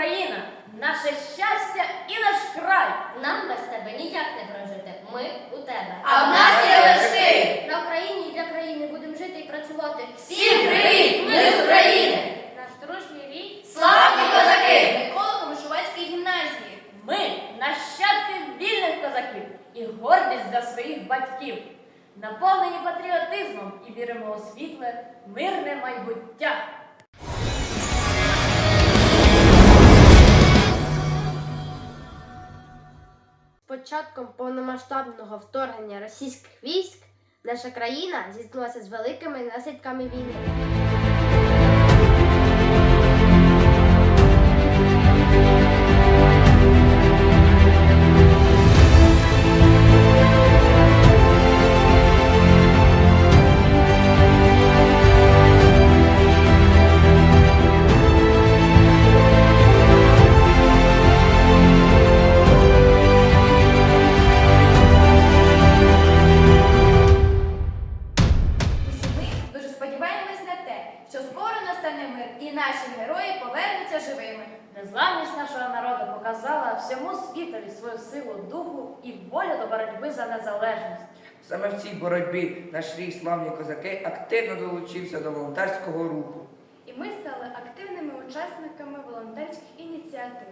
Україна, наше щастя і наш край. Нам без тебе ніяк не прожити. Ми у тебе. А в нас є лишки. На Україні і для країни будемо жити і працювати. Всім привіт! Ми з України! Наш дружній рік. Славні козаки! Микола Комишувацької гімназії. Ми нащадки вільних козаків і гордість для своїх батьків. Наповнені патріотизмом і віримо у світле, мирне майбуття. Початком повномасштабного вторгнення російських військ наша країна зіткнулася з великими наслідками війни. Що скоро настане мир і наші герої повернуться живими. Незламність нашого народу показала всьому світові свою силу духу і волю до боротьби за незалежність. Саме в цій боротьбі наш рій славні козаки активно долучився до волонтерського руху. І ми стали активними учасниками волонтерських ініціатив.